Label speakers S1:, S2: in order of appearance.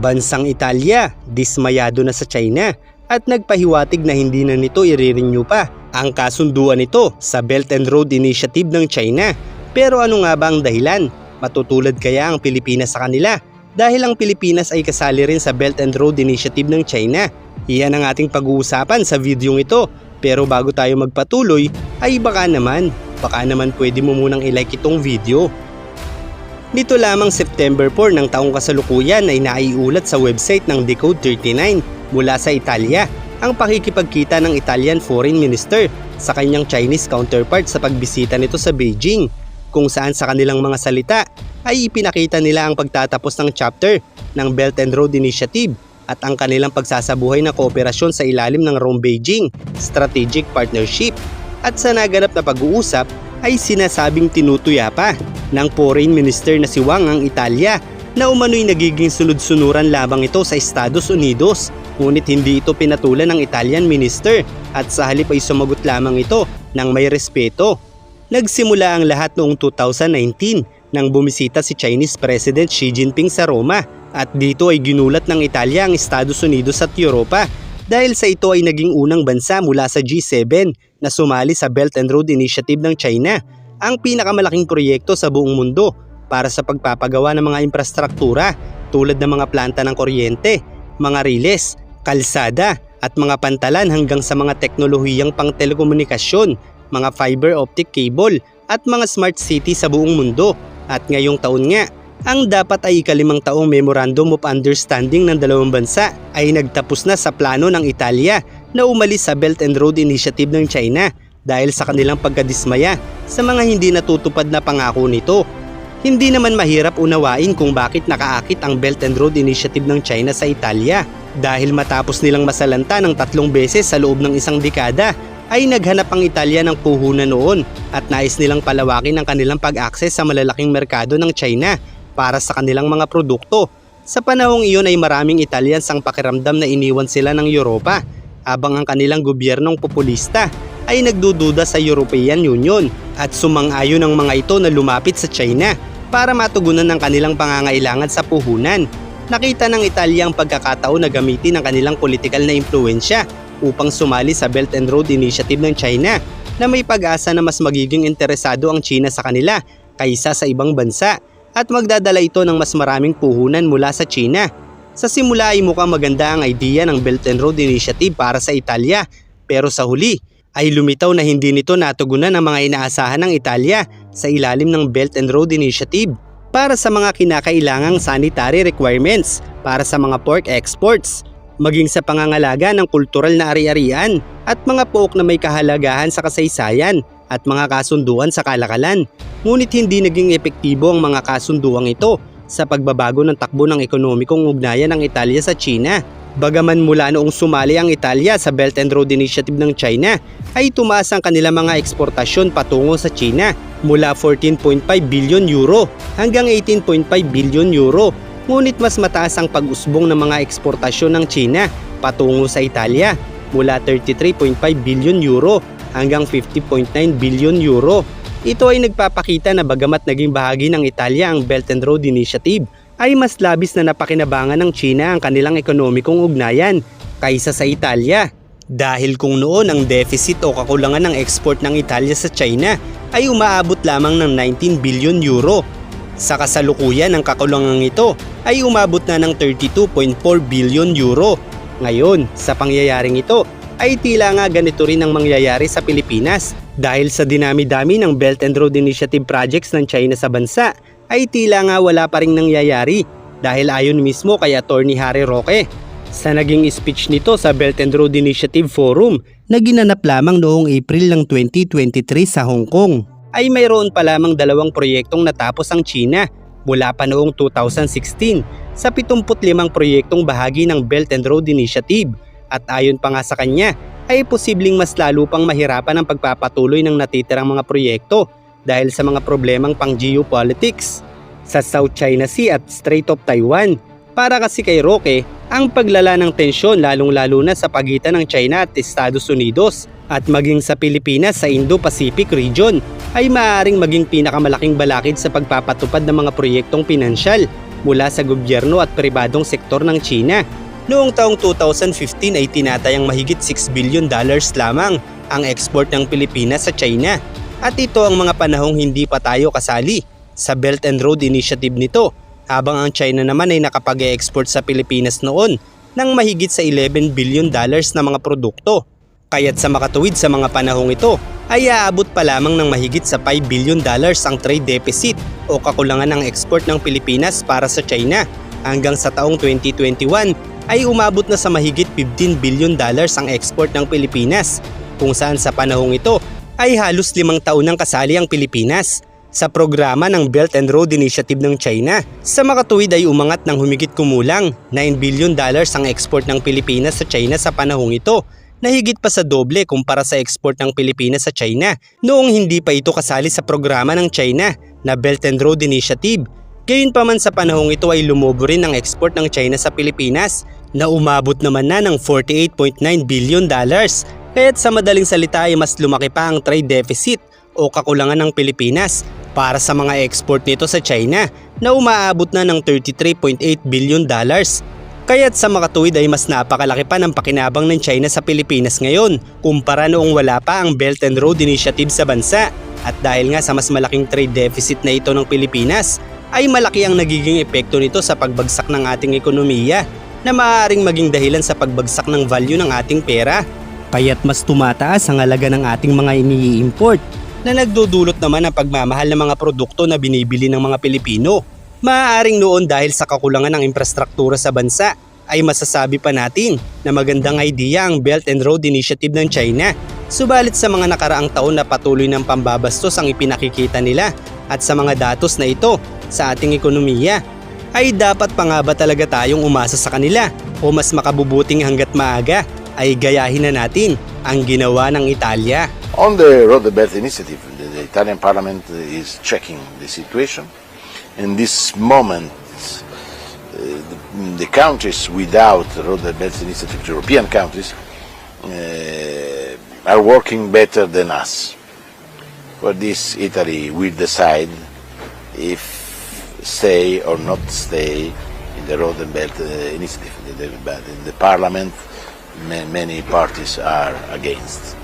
S1: Bansang Italia, dismayado na sa China at nagpahiwatig na hindi na nito i-renew pa ang kasunduan nito sa Belt and Road Initiative ng China. Pero ano nga ba ang dahilan? Matutulad kaya ang Pilipinas sa kanila? Dahil ang Pilipinas ay kasali rin sa Belt and Road Initiative ng China. Iyan ang ating pag-uusapan sa videong ito. Pero bago tayo magpatuloy, ay baka naman, baka naman pwede mo munang ilike itong video. Nito lamang September 4 ng taong kasalukuyan ay naiulat sa website ng Decode 39 mula sa Italia ang pakikipagkita ng Italian Foreign Minister sa kanyang Chinese counterpart sa pagbisita nito sa Beijing kung saan sa kanilang mga salita ay ipinakita nila ang pagtatapos ng chapter ng Belt and Road Initiative at ang kanilang pagsasabuhay na kooperasyon sa ilalim ng Rome-Beijing Strategic Partnership. At sa naganap na pag-uusap ay sinasabing tinutuya pa ng Foreign Minister na si Wang ang Italia na umano'y nagiging sunod-sunuran lamang ito sa Estados Unidos ngunit hindi ito pinatulan ng Italian Minister at sa halip ay sumagot lamang ito ng may respeto. Nagsimula ang lahat noong 2019 nang bumisita si Chinese President Xi Jinping sa Roma at dito ay ginulat ng Italia ang Estados Unidos at Europa dahil sa ito ay naging unang bansa mula sa G7 na sumali sa Belt and Road Initiative ng China, ang pinakamalaking proyekto sa buong mundo para sa pagpapagawa ng mga infrastruktura tulad ng mga planta ng kuryente, mga riles, kalsada at mga pantalan hanggang sa mga teknolohiyang pang telekomunikasyon, mga fiber optic cable at mga smart city sa buong mundo. At ngayong taon nga, ang dapat ay ikalimang taong Memorandum of Understanding ng dalawang bansa ay nagtapos na sa plano ng Italia na umalis sa Belt and Road Initiative ng China dahil sa kanilang pagkadismaya sa mga hindi natutupad na pangako nito. Hindi naman mahirap unawain kung bakit nakaakit ang Belt and Road Initiative ng China sa Italia dahil matapos nilang masalanta ng tatlong beses sa loob ng isang dekada ay naghanap ang Italia ng puhunan noon at nais nilang palawakin ang kanilang pag-access sa malalaking merkado ng China para sa kanilang mga produkto. Sa panahong iyon ay maraming Italians ang pakiramdam na iniwan sila ng Europa habang ang kanilang gobyernong populista ay nagdududa sa European Union at sumang-ayon ang mga ito na lumapit sa China para matugunan ng kanilang pangangailangan sa puhunan. Nakita ng Italia ang pagkakataon na gamitin ang kanilang politikal na impluensya upang sumali sa Belt and Road Initiative ng China na may pag-asa na mas magiging interesado ang China sa kanila kaysa sa ibang bansa at magdadala ito ng mas maraming puhunan mula sa China. Sa simula ay mukhang maganda ang idea ng Belt and Road Initiative para sa Italia pero sa huli ay lumitaw na hindi nito natugunan ang mga inaasahan ng Italia sa ilalim ng Belt and Road Initiative para sa mga kinakailangang sanitary requirements para sa mga pork exports maging sa pangangalaga ng kultural na ari-arian at mga pook na may kahalagahan sa kasaysayan at mga kasunduan sa kalakalan. Ngunit hindi naging epektibo ang mga kasunduang ito sa pagbabago ng takbo ng ekonomikong ugnayan ng Italia sa China. Bagaman mula noong sumali ang Italia sa Belt and Road Initiative ng China, ay tumaas ang kanilang mga eksportasyon patungo sa China mula 14.5 billion euro hanggang 18.5 billion euro Ngunit mas mataas ang pag-usbong ng mga eksportasyon ng China patungo sa Italia mula 33.5 billion euro hanggang 50.9 billion euro. Ito ay nagpapakita na bagamat naging bahagi ng Italia ang Belt and Road Initiative, ay mas labis na napakinabangan ng China ang kanilang ekonomikong ugnayan kaysa sa Italia. Dahil kung noon ang deficit o kakulangan ng export ng Italia sa China ay umaabot lamang ng 19 billion euro sa kasalukuyan ng kakulangang ito ay umabot na ng 32.4 billion euro. Ngayon, sa pangyayaring ito, ay tila nga ganito rin ang mangyayari sa Pilipinas dahil sa dinami-dami ng Belt and Road Initiative projects ng China sa bansa ay tila nga wala pa rin nangyayari dahil ayon mismo kay Attorney Harry Roque. Sa naging speech nito sa Belt and Road Initiative Forum na ginanap lamang noong April ng 2023 sa Hong Kong ay mayroon pa lamang dalawang proyektong natapos ang China mula pa noong 2016 sa 75 proyektong bahagi ng Belt and Road Initiative at ayon pa nga sa kanya ay posibleng mas lalo pang mahirapan ang pagpapatuloy ng natitirang mga proyekto dahil sa mga problemang pang geopolitics sa South China Sea at Strait of Taiwan. Para kasi kay Roque, ang paglala ng tensyon lalong-lalo na sa pagitan ng China at Estados Unidos at maging sa Pilipinas sa Indo-Pacific region ay maaaring maging pinakamalaking balakid sa pagpapatupad ng mga proyektong pinansyal mula sa gobyerno at pribadong sektor ng China. Noong taong 2015 ay tinatayang mahigit 6 billion dollars lamang ang export ng Pilipinas sa China. At ito ang mga panahong hindi pa tayo kasali sa Belt and Road Initiative nito habang ang China naman ay nakapag-export sa Pilipinas noon ng mahigit sa 11 billion dollars na mga produkto. Kaya't sa makatuwid sa mga panahong ito ay aabot pa lamang ng mahigit sa 5 billion dollars ang trade deficit o kakulangan ng export ng Pilipinas para sa China. Hanggang sa taong 2021 ay umabot na sa mahigit 15 billion dollars ang export ng Pilipinas kung saan sa panahong ito ay halos limang taon nang kasali ang Pilipinas sa programa ng Belt and Road Initiative ng China. Sa makatuwid ay umangat ng humigit kumulang 9 billion dollars ang export ng Pilipinas sa China sa panahong ito na higit pa sa doble kumpara sa export ng Pilipinas sa China noong hindi pa ito kasali sa programa ng China na Belt and Road Initiative. Gayunpaman sa panahong ito ay lumobo rin ang export ng China sa Pilipinas na umabot naman na ng 48.9 billion dollars. Kaya't sa madaling salita ay mas lumaki pa ang trade deficit o kakulangan ng Pilipinas para sa mga export nito sa China na umaabot na ng 33.8 billion dollars. Kaya't sa makatuwid ay mas napakalaki pa ng pakinabang ng China sa Pilipinas ngayon kumpara noong wala pa ang Belt and Road Initiative sa bansa. At dahil nga sa mas malaking trade deficit na ito ng Pilipinas, ay malaki ang nagiging epekto nito sa pagbagsak ng ating ekonomiya na maaaring maging dahilan sa pagbagsak ng value ng ating pera. Kaya't mas tumataas ang halaga ng ating mga ini-import na nagdudulot naman ng pagmamahal ng mga produkto na binibili ng mga Pilipino. Maaaring noon dahil sa kakulangan ng infrastruktura sa bansa ay masasabi pa natin na magandang idea ang Belt and Road Initiative ng China. Subalit sa mga nakaraang taon na patuloy ng pambabastos ang ipinakikita nila at sa mga datos na ito sa ating ekonomiya ay dapat pa nga ba talaga tayong umasa sa kanila o mas makabubuting hanggat maaga ay gayahin na natin ang ginawa ng Italia.
S2: On the Road the Belt initiative, the, Italian Parliament is checking the situation. In this moment, uh, the, countries without Road the Belt initiative, European countries, uh, are working better than us. For this, Italy will decide if stay or not stay in the Road and Belt uh, initiative. The, the, in the Parliament, many parties are against.